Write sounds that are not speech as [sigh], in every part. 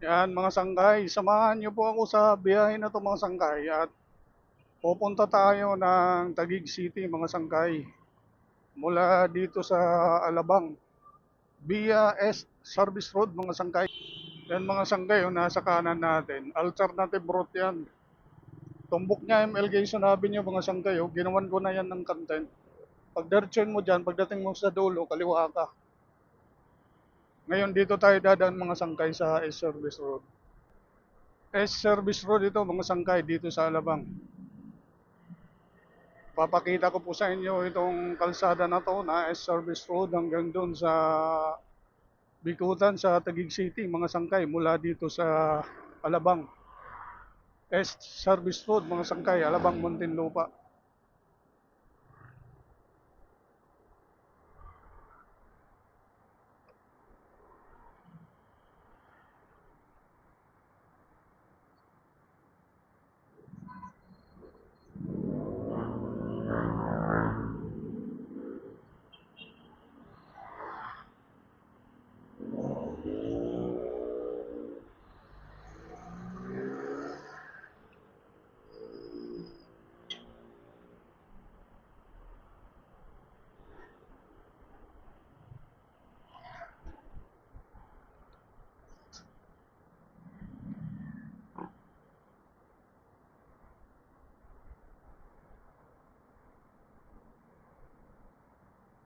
Yan mga sangkay, samahan niyo po ako sa biyahe na to mga sangkay at pupunta tayo ng Taguig City mga sangkay mula dito sa Alabang via East Service Road mga sangkay. Yan mga sangkay, yung nasa kanan natin. Alternative route yan. Tumbok niya ML Quezon Avenue mga sangkay. Oh. Ginawan ko na yan ng content. Pag mo dyan, pagdating mo sa dulo, kaliwa ka. Ngayon dito tayo dadaan mga sangkay sa S Service Road. S Service Road ito mga sangkay dito sa Alabang. Papakita ko po sa inyo itong kalsada na to na S Service Road hanggang doon sa Bikutan sa Taguig City mga sangkay mula dito sa Alabang. S Service Road mga sangkay Alabang Muntinlupa.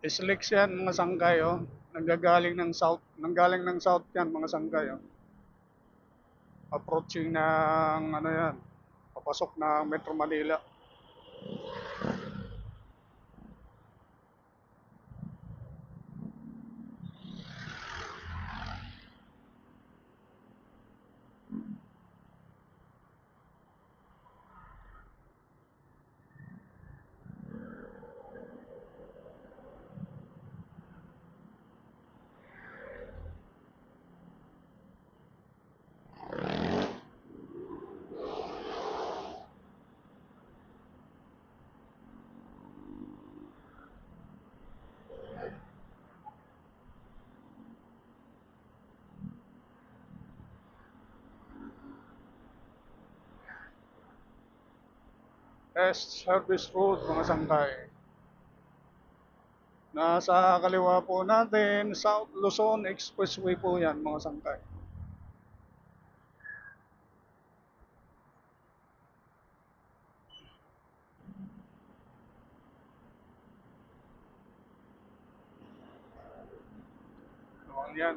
Islex yan mga sangkay oh. Nanggagaling ng south, nanggaling ng south yan mga sangkay oh. Approaching ng ano yan, papasok ng Metro Manila. S Service Road mga sangkay. Nasa kaliwa po natin, South Luzon Expressway po yan mga sangkay. Maluwang yan.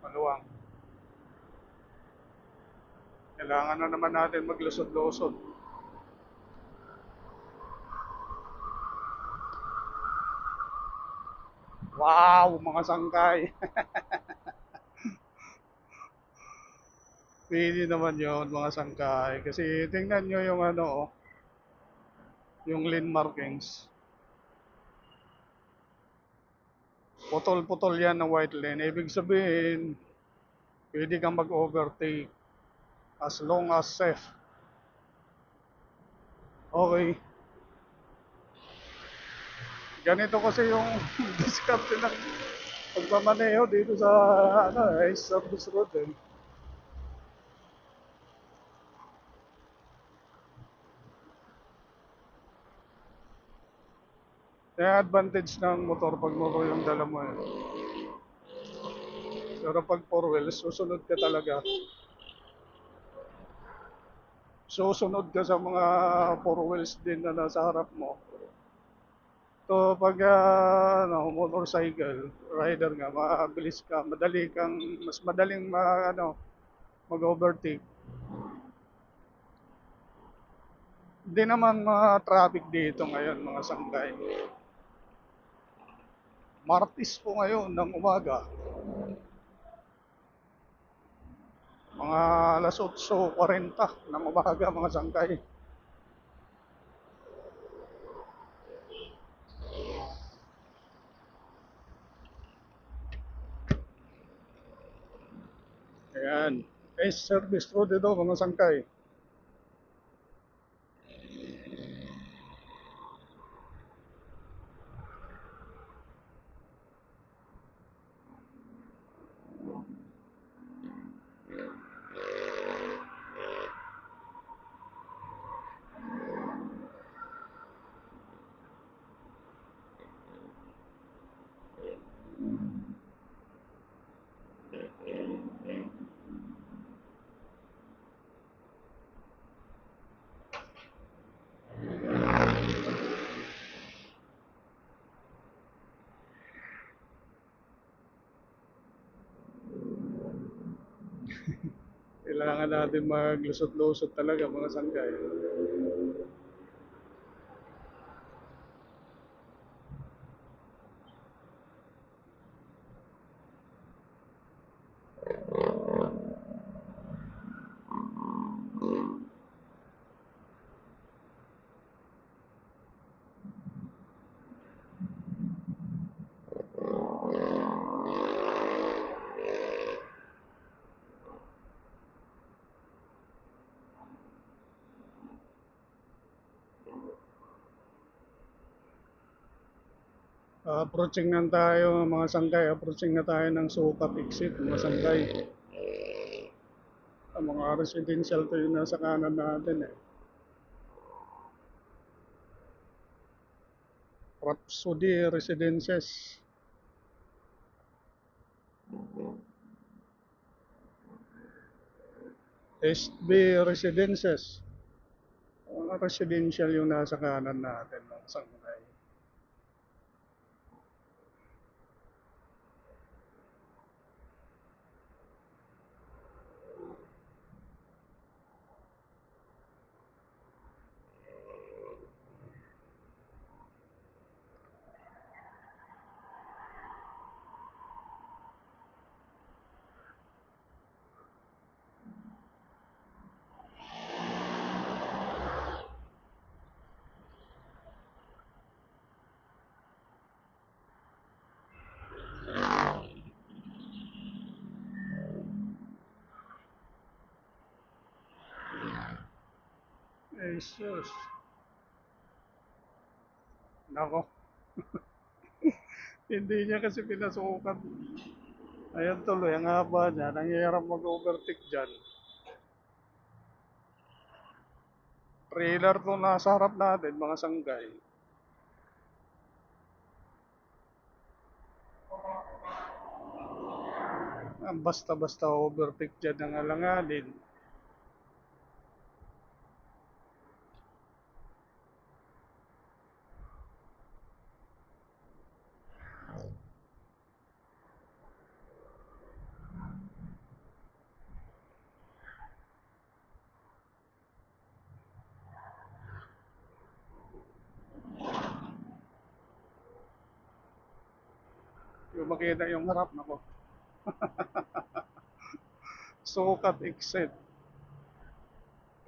Maluwang. Kailangan na naman natin maglusod-lusod. Wow, mga sangkay. [laughs] Pwede naman yon mga sangkay. Kasi tingnan nyo yung ano, oh, yung lane markings. Putol-putol yan na white lane. Ibig sabihin, pwede kang mag-overtake as long as safe. Okay. Ganito kasi yung [laughs] diskarte ng pagmamaneho dito sa ano, eh, service road eh. Kaya advantage ng motor pag motor yung dala mo eh. Pero pag four wheels, susunod ka talaga. Susunod ka sa mga four wheels din na nasa harap mo. So pag uh, ano, motorcycle rider nga, mabilis ka, madali kang, mas madaling ma, ano, mag-overtake. Hindi naman mga traffic dito ngayon, mga sangkay. Martis po ngayon ng umaga. Mga alas 8.40 ng umaga, mga sangkay. Ayan. Eh, service road ito, mga sangkay. [laughs] Kailangan natin maglusot-lusot talaga mga sanggay. Approaching na tayo mga sanggay. Approaching na tayo ng sukat exit mga sanggay. Ang mga residential to yung nasa kanan natin eh. Rhapsody Residences. SB Residences. Mga residential yung nasa kanan natin mga sanggay. Jesus. Nako. [laughs] Hindi niya kasi pinasukat. Ayan tuloy, ang haba niya. Nangyayarap mag-overtake dyan. Trailer to nasa harap natin, mga sanggay. Ang basta-basta overtake dyan ng alanganin. Makita yung harap nako. [laughs] Sukat exit.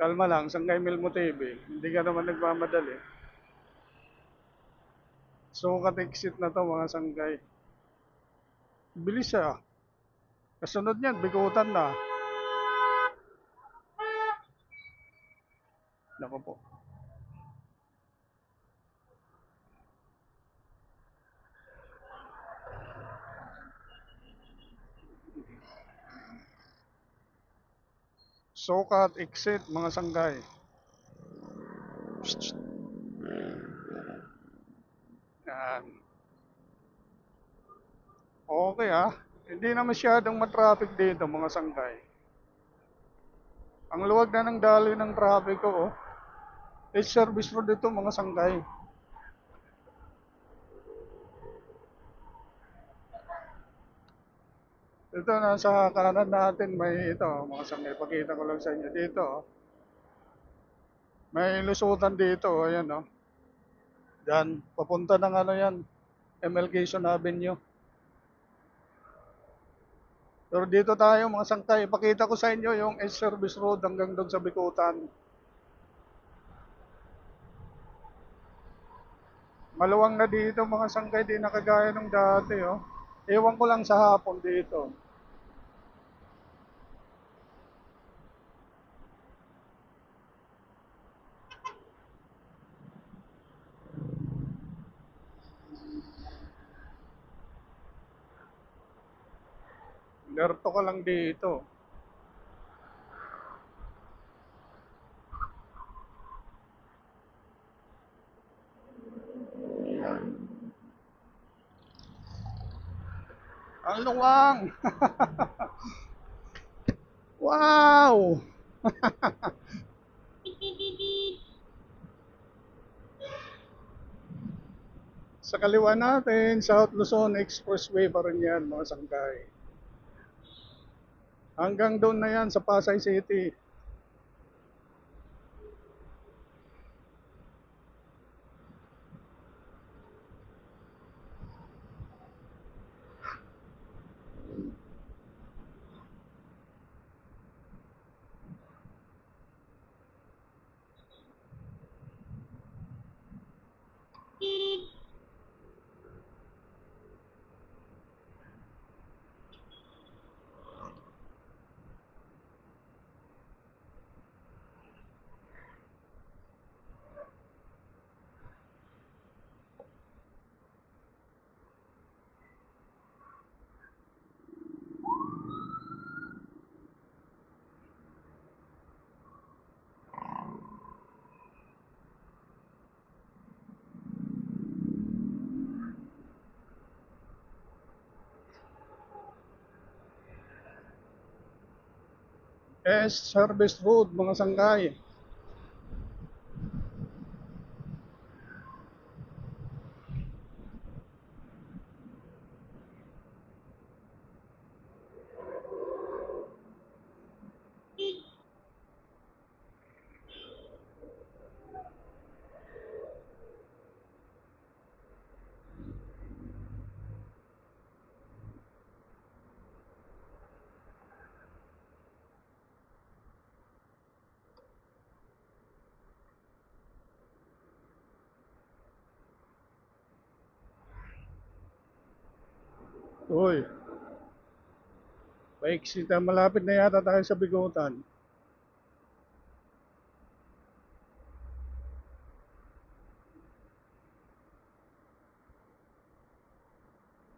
Kalma lang, Sanggay Milmo TV. Hindi ka naman nagmamadali. Sukat exit na to mga sanggay. Bilis siya. Kasunod niyan, bigutan na. Nako po. Sukat exit mga sanggay. Shh. Yan. Okay ah. Hindi na masyadong matraffic dito mga sanggay. Ang luwag na ng daloy ng traffic ko oh. Eh, service road ito mga sanggay. Ito nasa kanan natin may ito mga sanggay. Pakita ko lang sa inyo dito. oh. May lusutan dito, oh, ayan oh. Diyan, papunta ng ano yan, MLK Avenue. Pero dito tayo mga sangkay, ipakita ko sa inyo yung S Service Road hanggang doon sa Bikutan. Maluwang na dito mga sangkay, di nakagaya nung dati oh. Ewan ko lang sa hapon dito. Lerto ka lang dito. Ang luwang! [laughs] wow! [laughs] Sa kaliwa natin, South Luzon Expressway pa rin yan, mga sangkay. Hanggang doon na yan sa Pasay City. S Service Road, mga sangkay. Uy. Paiksi tayo, malapit na yata tayo sa Bigutan.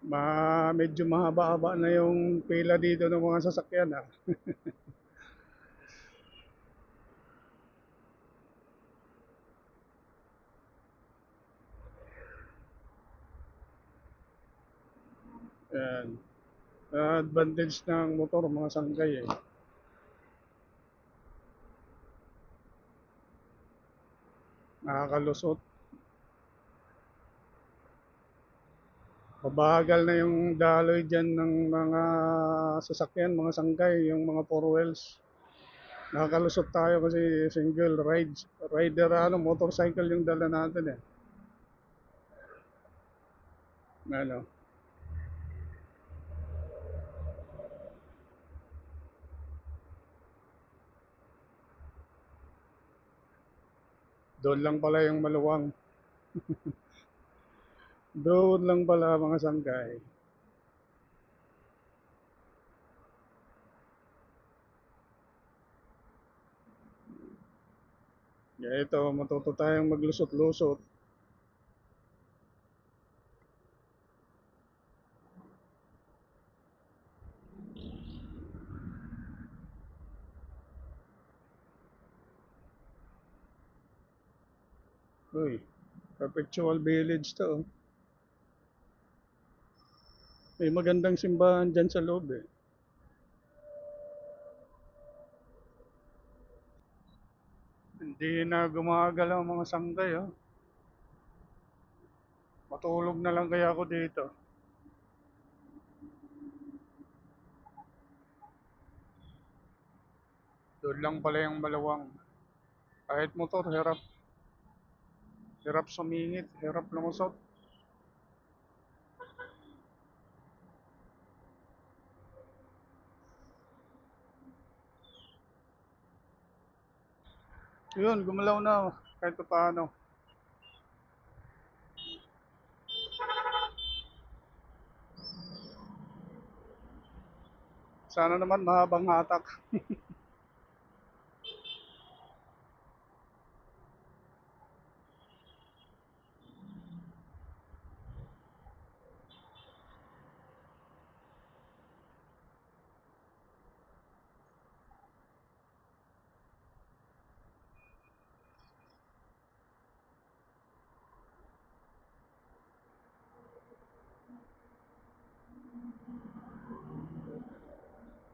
Ma, medyo mahaba-haba na yung pila dito ng mga sasakyan [laughs] ah. Yan. advantage ng motor mga sangkay eh. Nakakalusot. Mabagal na yung daloy dyan ng mga sasakyan, mga sangkay, yung mga four wheels. Nakakalusot tayo kasi single ride, rider, ano, motorcycle yung dala natin eh. Ano? Doon lang pala yung maluwang. [laughs] Doon lang pala mga sangkay. Yeah, ito, matuto tayong maglusot-lusot. Uy, perpetual village to. oh. May magandang simbahan dyan sa loob eh. Hindi na gumagalaw ang mga sangkay oh. Matulog na lang kaya ako dito. Doon lang pala yung malawang. Kahit motor, hirap. Hirap sumingit, hirap lumusot. Yun, gumalaw na oh, kahit pa paano. Sana naman mahabang hatak. [laughs]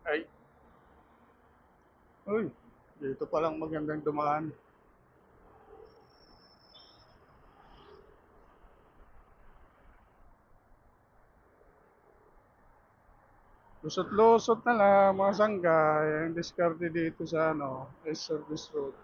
Ay. Uy, dito palang magandang dumaan. Lusot-lusot na lang mga sanggay. Ang diskarte dito sa ano, Service Road.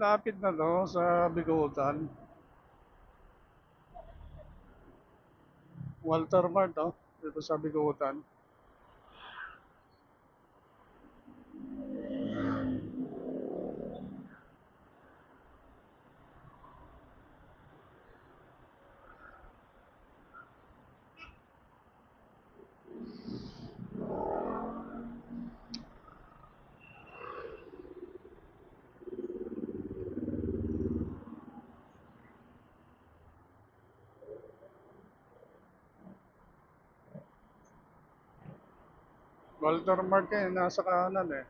Lapit na to sa Bigutan. Walter Mart oh, dito sa Bigutan. Walter Mart eh, nasa kanan eh.